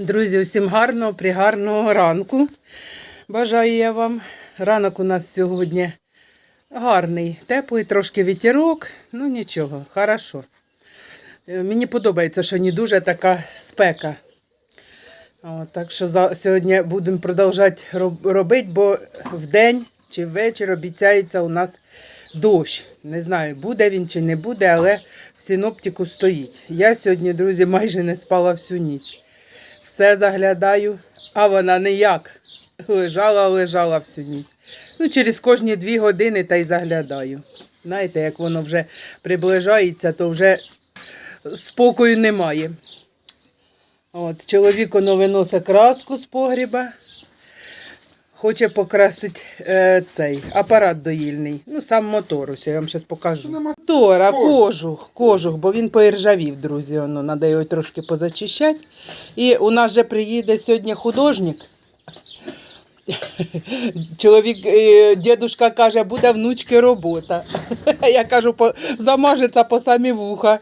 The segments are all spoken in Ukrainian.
Друзі, усім гарного, пригарного ранку. Бажаю я вам. Ранок у нас сьогодні гарний, теплий, трошки вітерок, ну нічого, хорошо. Е, Мені подобається, що не дуже така спека. О, так що за, сьогодні будемо продовжувати робити, бо вдень чи ввечері обіцяється у нас дощ. Не знаю, буде він чи не буде, але в синоптику стоїть. Я сьогодні, друзі, майже не спала всю ніч. Все заглядаю, а вона ніяк. Лежала, лежала всю ніч. Ну, через кожні дві години та й заглядаю. Знаєте, як воно вже приближається, то вже спокою немає. От, чоловік воно виносить краску з погріба. Хоче покрасити е, цей апарат доїльний. Ну, сам мотор, ось я вам зараз покажу. Мотор, а кожух, кожух, бо він поіржавів, друзі. Воно, треба його трошки позачищати. І у нас же приїде сьогодні художник. Чоловік, е, дідушка каже, буде внучки робота. Я кажу, замажеться по самі вуха.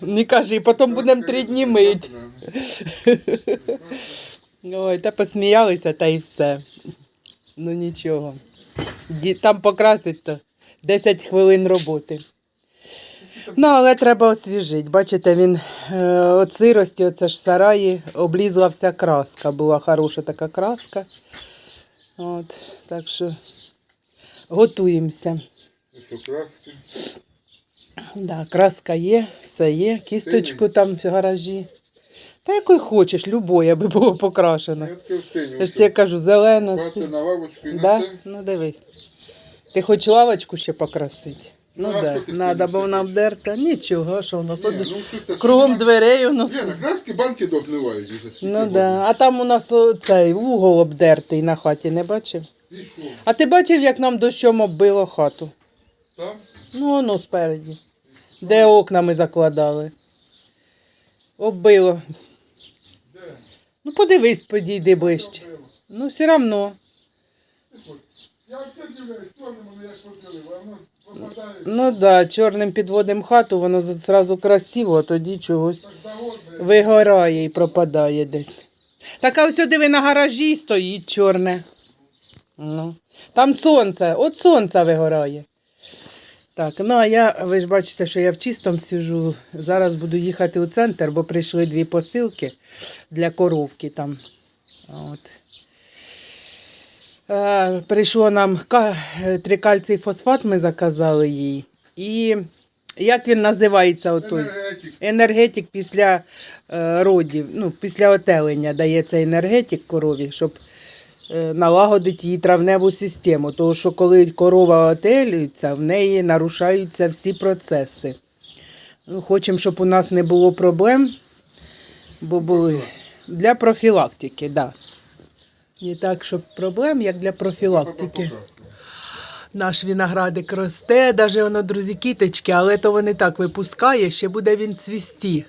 Не кажи, потім будемо три дні мить. Ой, та посміялися, та й все. Ну нічого. Там покрасить то 10 хвилин роботи. Ну, але треба освіжити. Бачите, він е, от сирості, оце ж в сараї, облізла вся краска. Була хороша така краска. От, так що готуємося. Що краски? Да, краска є, все є, кісточку там в гаражі. Та якої хочеш, любої, аби було покрашено. Я таке в синю. Я ж тебе кажу, зелена. Хвати на лавочку і на Да? це. Ну дивись. Ти хоч лавочку ще покрасити? Ну Ну, а да, що ти надо, хочеш? бо вона обдерта. Нічого, що у нас Ні, от ну, кругом що дверей у нас. Ні, на краски банки догнивають. Ну да. А там у нас цей вугол обдертий на хаті, не бачив? І що? А ти бачив, як нам дощом оббило хату? Там? Ну, воно спереді. Де окна ми закладали. Оббило. Ну, подивись, підійди ближче. Ну, все одно. Ну так, да, чорним підводимо хату, воно зразу красиво, а тоді чогось вигорає і пропадає десь. Так, а ось диви на гаражі стоїть чорне. Ну. Там сонце, от сонце вигорає. Так, ну а я, ви ж бачите, що я в чистому сижу. Зараз буду їхати у центр, бо прийшли дві посилки для коровки там. От. Е, прийшло нам ка- трикальцій фосфат, ми заказали їй. І як він називається отой? Енергетик. Енергетик після е, родів, ну, після отелення дається енергетик корові, щоб е, налагодити її травневу систему. Тому що коли корова отелюється, в неї нарушаються всі процеси. Ну, хочемо, щоб у нас не було проблем, бо були для профілактики. Да. Не так, щоб проблем, як для профілактики. Наш виноградик росте, навіть воно, друзі, кіточки, але то вони так випускає, ще буде він цвісті.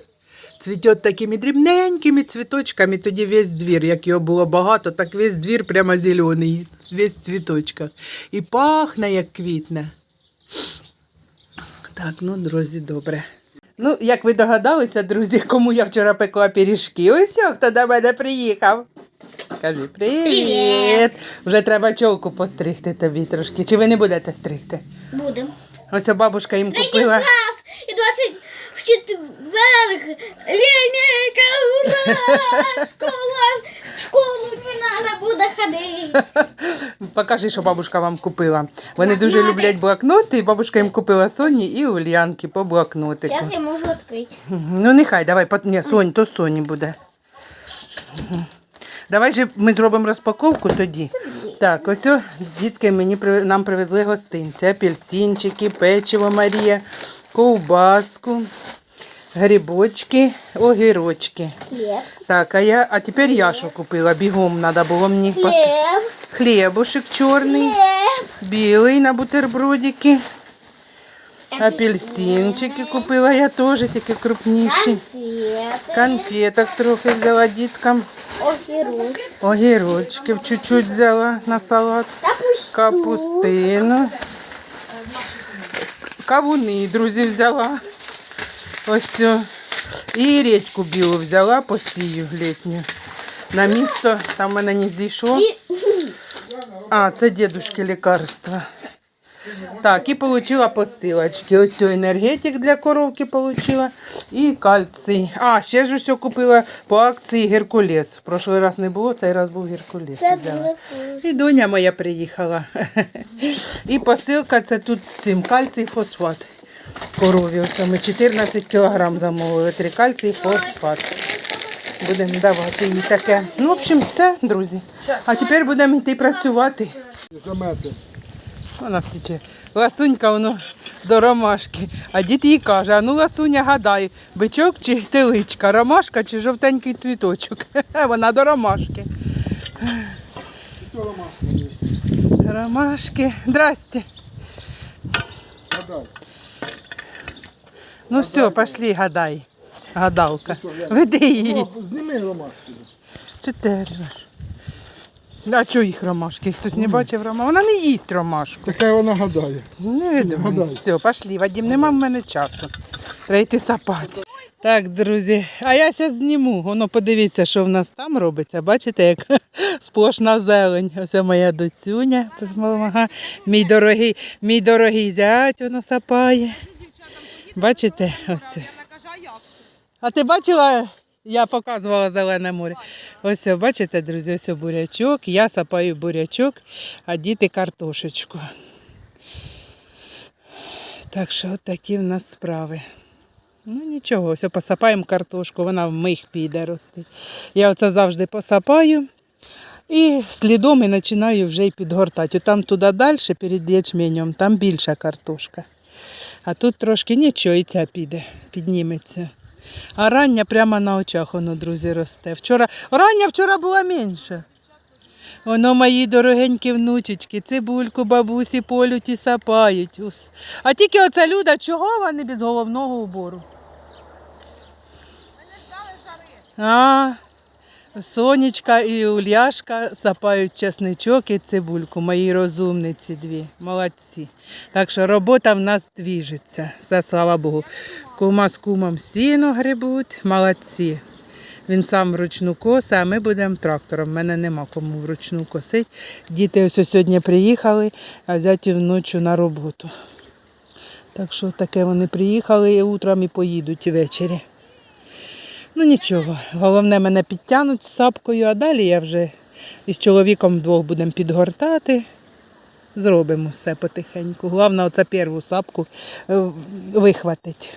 Цвіте такими дрібненькими цвіточками, тоді весь двір, як його було багато, так весь двір прямо зелений, весь в цвіточках. І пахне, як квітне. Так, ну, друзі, добре. Ну, як ви догадалися, друзі, кому я вчора пекла пиріжки. Ось хто до мене приїхав. Кажи привіт. Вже треба чолку постригти тобі трошки. Чи ви не будете стригти? Будем. Ось бабушка їм купила. клас і 20 в четверг. Лінійка, ура! Школа, в школу не треба буде ходити. Покажи, що бабушка вам купила. Вони дуже Блокноти. люблять блокноти, і бабушка їм купила Соні і Ульянки по блокнотику. Зараз я можу відкрити. Ну, нехай, давай, пот- ні, Сонь, то Соні буде. Мгм. Давай же ми зробимо розпаковку тоді. Так, ось о, дітки мені при- нам привезли гостинці, апельсинчики, печиво Марія, ковбаску, грибочки, огірочки. Хліб. Так, а я, а тепер я що купила? Бігом треба було мені пос... Хліб. хлібушек чорний, Хліб. білий на бутербродики. Апельсинчики купила я теж, тільки крупніші. Конфети. Конфеток трохи взяла діткам. Огірок. Огірочків чуть-чуть взяла на салат. Капусту. Капустину. Кавуни, друзі, взяла. Ось. І редьку білу взяла, посію літню. На місто, там в мене не зійшло. А, це дедушки лікарства. Так, і отримала посилочки. Ось енергетик для коровки отримала. І кальцій. А, ще ж ось купила по акції Геркулес. В прошлий раз не було, цей раз був Геркулес. Взяла. І доня моя приїхала. І посилка це тут з цим кальцій фосфат. Корові. Ось ми 14 кг замовили. Три кальцій фосфат. Будемо давати їй таке. Ну, в общем, все, друзі. А тепер будемо йти працювати. Вона втіче. Ласунька воно до ромашки. А дід їй каже: а ну ласуня гадай, бичок чи теличка, ромашка чи жовтенький цвіточок. Вона до ромашки. Ромашки. Здрасте. Гадай. Ну все, пошли, гадай. Гадалка. Веди її. Зніми ромашки. Чотири. А чого їх ромашки? Хтось не бачив ромашки? Вона не їсть ромашку. Така вона гадає. Не. Гадай. Все, пошли, Вадим, нема в мене часу. Треба йти сапати. Так, друзі, а я зараз зніму. Воно подивіться, що в нас там робиться. Бачите, як сплошна зелень. Ось моя доцюня. Мій дорогий, мій дорогий зять воно сапає. Бачите? Ось. А ти бачила, я показувала зелене море. Ось, бачите, друзі, ось бурячок. Я сапаю бурячок, а діти картошечку. Так що от такі в нас справи. Ну нічого, ось посапаємо картошку, вона в мих піде рости. Я оце завжди посапаю і слідом і починаю вже й підгортати. Там туди далі, перед ячменем, там більша картошка. А тут трошки нічого, і ця піде, підніметься. А рання прямо на очах воно, друзі, росте. Вчора, рання вчора була менша. Воно мої дорогенькі внучечки, цибульку бабусі полють і сапають. А тільки оця люда, чого вони без головного убору? А, Сонечка і Уляшка сапають чесничок і цибульку, мої розумниці дві. Молодці. Так що робота в нас двіжиться. Все, слава Богу. Кума з кумом сіно грибуть, молодці. Він сам вручну коса, а ми будемо трактором. У мене нема кому вручну косити. Діти ось сьогодні приїхали, а зяті вночі на роботу. Так що таке вони приїхали і утром і поїдуть ввечері. Ну нічого, головне мене підтягнуть з сапкою, а далі я вже із чоловіком вдвох будемо підгортати. Зробимо все потихеньку. Головне, оця першу сапку е, вихватить.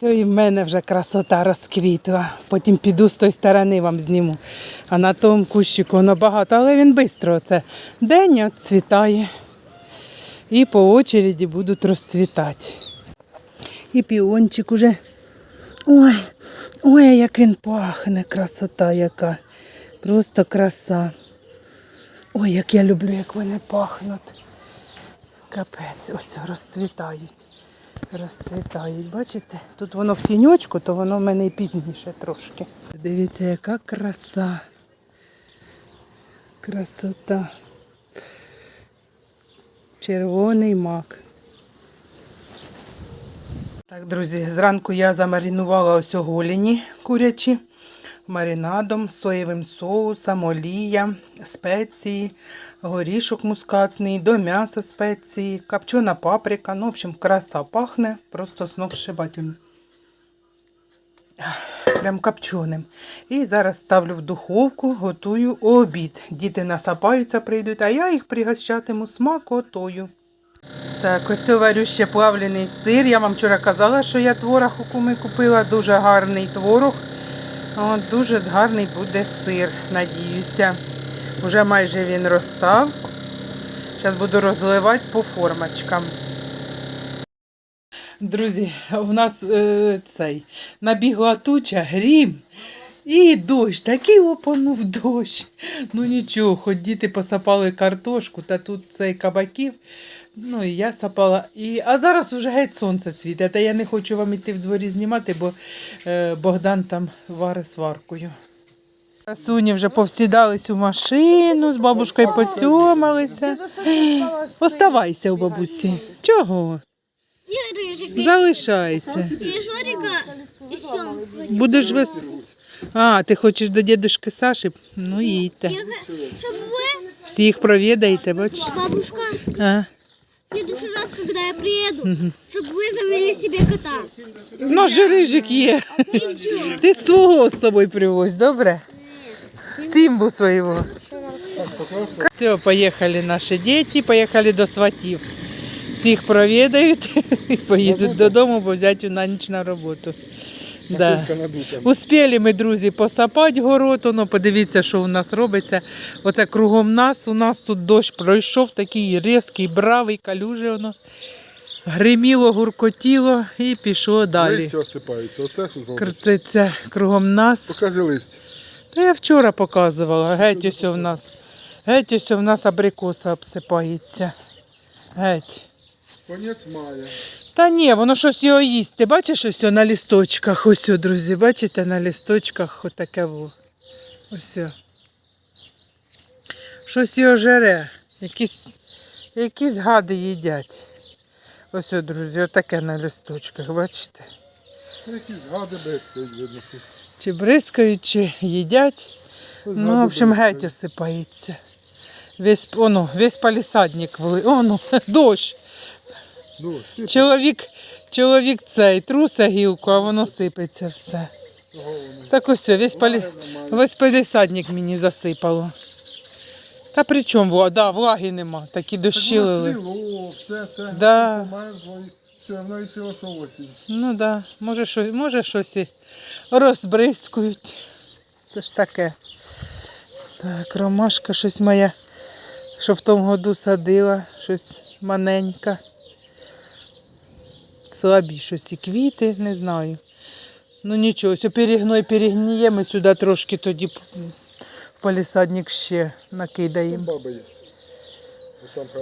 Це і в мене вже красота розквітла. Потім піду з тої сторони вам зніму. А на тому кущику воно багато, але він швидко це день відцвітає. І по очереді будуть розцвітати. І піончик уже. Ой, ой, як він пахне, красота яка. Просто краса. Ой, як я люблю, як вони пахнуть. Капець, ось розцвітають. Розцвітають, бачите? Тут воно в тіньочку, то воно в мене і пізніше трошки. Дивіться, яка краса. Красота. Червоний мак. Так, друзі, зранку я замаринувала ось голені курячі маринадом, соєвим соусом, олія, спеції, горішок мускатний, до м'яса спеції, копчена паприка. Ну, в общем, краса пахне, просто сногсшибательно. Прям копченим. І зараз ставлю в духовку, готую обід. Діти насапаються, прийдуть, а я їх пригощатиму смакотою. Так, ось я варю ще плавлений сир. Я вам вчора казала, що я творог у куми купила. Дуже гарний творог. От, дуже гарний буде сир, надіюся. Уже майже він розстав. Зараз буду розливати по формочкам. Друзі, у нас е, цей набігла туча, грім. І дощ, такий опанув дощ. Ну нічого, хоч діти посапали картошку, та тут цей кабаків. Ну і я сапала. І... А зараз уже геть сонце світить. Та я не хочу вам іти в дворі знімати, бо е, Богдан там варить сваркою. Красуні вже повсідались у машину, з бабушкою поцьомалися. Оставайся у бабусі. Чого? І. Залишайся. І І. Будеш вес... А, ти хочеш до дідушки Саші? Ну їдьте. Щоб ви, Всіх провідаєте, бачиш? бабушка, А. в следующий раз, когда я приеду, чтобы вы завели себе кота. Ну, жирижик є. Ти свого з собою привозь, добре? Симбу свого. Все, поїхали наші діти, поїхали до сватів. Всіх провідають і поїдуть додому, бо взяти на ніч на роботу. Да. Успіли ми, друзі, посапати город, ну, подивіться, що у нас робиться. Оце кругом нас. У нас тут дощ пройшов, такий різкий, бравий, калюжий воно. Гриміло, гуркотіло і пішло далі. Листя осипаються. Оце що. Крутиться кругом нас. Покажи листя. Та я вчора показувала, геть ось в нас. Геть ось в нас абрикоса обсипається. Геть. Конець мая. Та ні, воно щось його їсть. Ти бачиш ось на лісточках? Ось, друзі, бачите, на лісточках отаке во. Ось. Щось його жере. Якісь, якісь гади їдять. Ось, друзі, отаке на лісточках, бачите? Якісь гади що. Чи бризкають, чи їдять. Ось Ну, в общем, геть осипається. Весь, оно, весь палісадник вли. Оно, дощ. Ну. Чоловік, чоловік цей труса гілку, а воно сипеться все. Так ось весь, палі... весь палісадник мені засипало. Та при чому вода, влаги нема, такі дощі лили. все. Да. Все, воно і сіло, осінь. Ну так, да. може, щось, може щось і розбризкують. Це ж таке. Так, ромашка щось моя, що в тому году садила, щось маненька. Слабі щось і квіти, не знаю. Ну нічого, все перегной перегніє, ми сюди трошки тоді в палісадник ще накидаємо.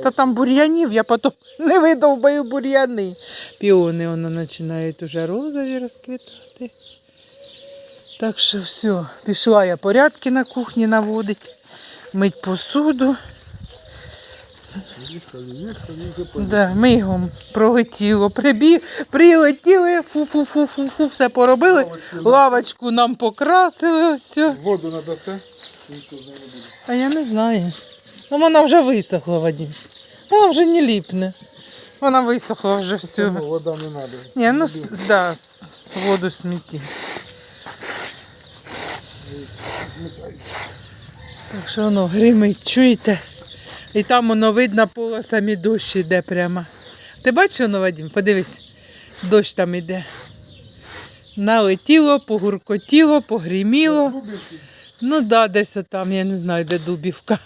Та там бур'янів, я потім не видовбаю бур'яни. Піони воно починають уже розові розквітати. Так що все, пішла я порядки на кухні наводить, мить посуду. Їхали, їхали. Да, мигом пролетіло, прибі, прилетіли, фу-фу-фу-фу-фу, все поробили. Лавочки на- Лавочку нам покрасили, все. Воду надасте. А я не знаю. Ну вона вже висохла, Вадим. Вона вже не ліпне. Вона висохла вже все. Тому вода не треба. Ні, ну да, воду сміті. Так що воно гримить, чуєте? І там воно видно полосами дощ іде прямо. Ти бачиш воно, Вадим? Подивись, дощ там іде. Налетіло, погуркотіло, погриміло. Дубівки. Ну да, десь там, я не знаю, де Дубівка.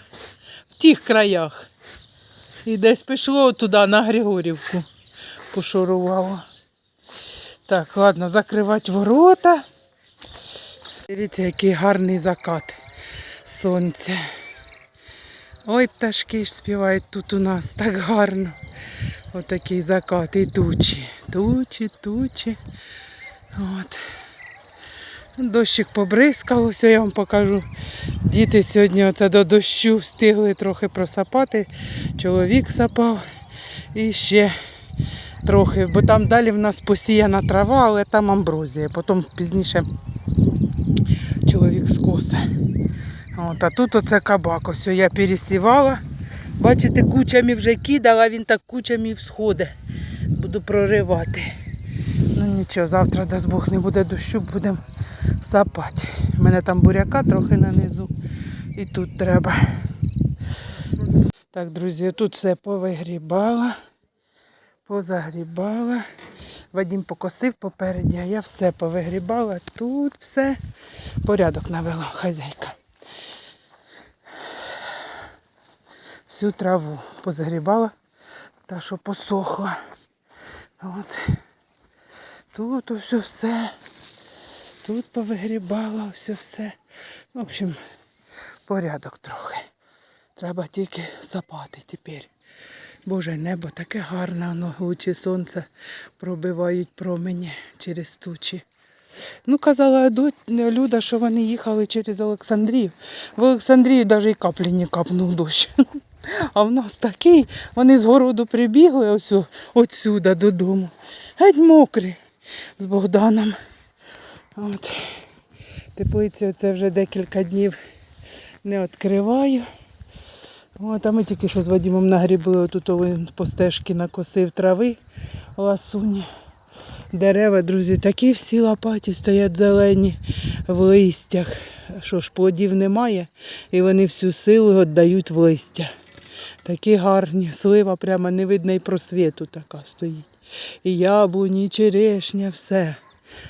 В тих краях. І десь пішло туди на Григорівку. Пошурувало. Так, ладно, закривати ворота. Дивіться, який гарний закат сонця. Ой, пташки ж співають тут у нас так гарно. Отакий закат і тучі. Тучі, тучі. От. Дощик побризкав, ось я вам покажу. Діти сьогодні оце до дощу встигли трохи просапати. Чоловік сапав і ще трохи, бо там далі в нас посіяна трава, але там амброзія. Потім пізніше чоловік скосе. От, а тут оце кабак. Ось я пересівала. Бачите, кучами вже кидала, він так кучами всходить. Буду проривати. Ну нічого, завтра, дасть Бог, не буде дощу, будемо сапати. У мене там буряка трохи нанизу. І тут треба. Так, друзі, тут все повигрібала, позагрібала. Вадім покосив попереді, а я все повигрібала. Тут все. Порядок навела хазяйка. Всю траву позагрібала, та що посохла. От. Тут ось все. Тут повигрібала все все. В общем, порядок трохи. Треба тільки сапати тепер. Боже, небо таке гарне, воно лучі сонця пробивають промені через тучі. Ну, казала Люда, що вони їхали через Олександрію. В Олександрію навіть і каплі не капнув дощ. А в нас такий, вони з городу прибігли ось о- отсюда додому. Геть мокрі з Богданом. От. Теплицю це вже декілька днів не відкриваю. От, а ми тільки що з Вадимом нагрібли тут по стежки накосив трави ласуні. Дерева, друзі, такі всі лопаті стоять зелені в листях. Що ж, плодів немає, і вони всю силу віддають в листя. Такі гарні, слива прямо не видно і просвіту така стоїть. І яблуні, і черешня, все.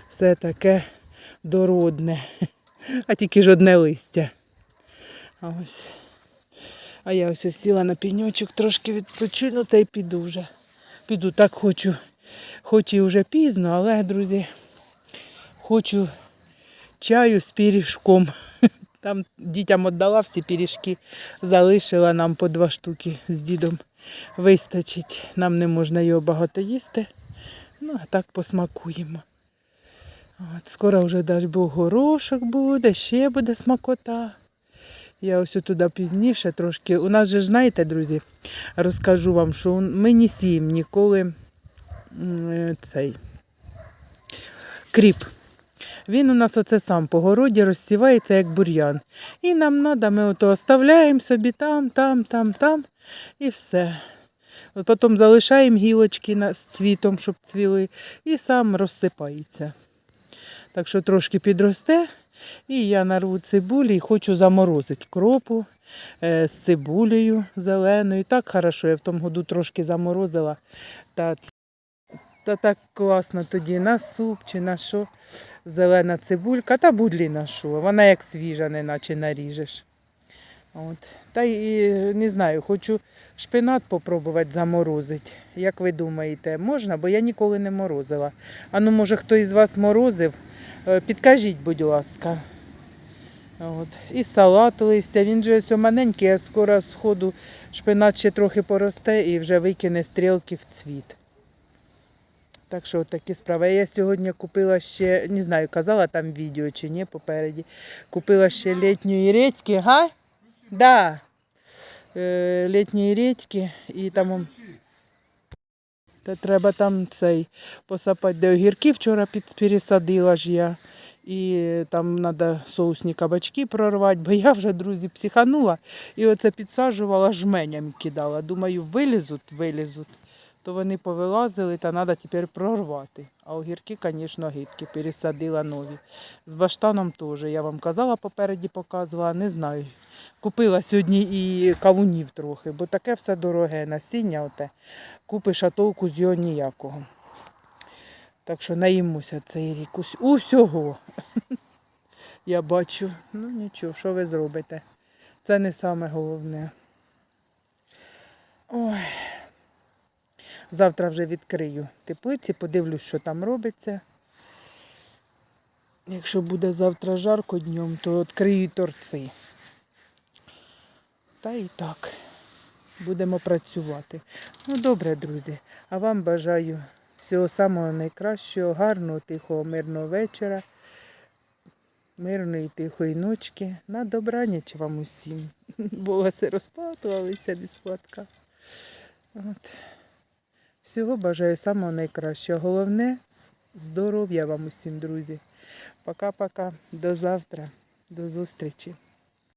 Все таке дородне. А тільки ж одне листя. А ось. А я ось сіла на піньочок, трошки відпочину та й піду вже. Піду так хочу. Хоч і вже пізно, але, друзі, хочу чаю з пиріжком. Там дітям віддала всі пиріжки, залишила нам по два штуки з дідом. Вистачить. Нам не можна його багато їсти. Ну, а так посмакуємо. От, скоро вже дасть Бог горошок буде, ще буде смакота. Я ось туди пізніше трошки. У нас же ж знаєте, друзі, розкажу вам, що ми не сіємо ніколи е, цей кріп. Він у нас оце сам по городі розсівається як бур'ян. І нам треба, ми ото оставляємо собі там, там, там, там і все. От Потім залишаємо гілочки з цвітом, щоб цвіли, і сам розсипається. Так що трошки підросте, і я нарву цибулі і хочу заморозити кропу е, з цибулею зеленою. Так хорошо, я в тому году трошки заморозила. Та, та так класно тоді на суп чи на що. Зелена цибулька, та будлі на що. Вона як свіжа, неначе наріжеш. От. Та й не знаю, хочу шпинат попробувати заморозити. Як ви думаєте, можна? Бо я ніколи не морозила. А ну, може, хто із вас морозив, Е, підкажіть, будь ласка. От. І салат листя. Він же ось маленький, а скоро з ходу шпинат ще трохи поросте і вже викине стрілки в цвіт. Так що такі справи. Я сьогодні купила ще, не знаю, казала там відео чи ні попереді. Купила ще літньої редьки, га? Да. Е, літньої редьки і там. Та треба там цей посапати, де огірки вчора пересадила ж я. І там треба соусні кабачки прорвати, бо я вже, друзі, психанула і оце підсаджувала, жменям кидала. Думаю, вилізуть, вилізуть. То вони повилазили, та треба тепер прорвати. А огірки, звісно, гидкі, пересадила нові. З баштаном теж. Я вам казала попереді, показувала, не знаю. Купила сьогодні і кавунів трохи, бо таке все дороге насіння. Оте. Купиш, а толку з його ніякого. Так що наїмуся цей рік. Усього. Я бачу. Ну нічого, що ви зробите? Це не саме головне. Ой. Завтра вже відкрию теплиці, подивлюсь, що там робиться. Якщо буде завтра жарко днем, то відкрию торці. Та і так. Будемо працювати. Ну, добре, друзі. А вам бажаю всього самого найкращого, гарного, тихого, мирного вечора, мирної тихої ночки. На добраніч вам усім. Бо вас і розплатувалися без платка. От. Всього бажаю самого найкращого. Головне здоров'я вам усім, друзі. Пока-пока. До завтра. До зустрічі.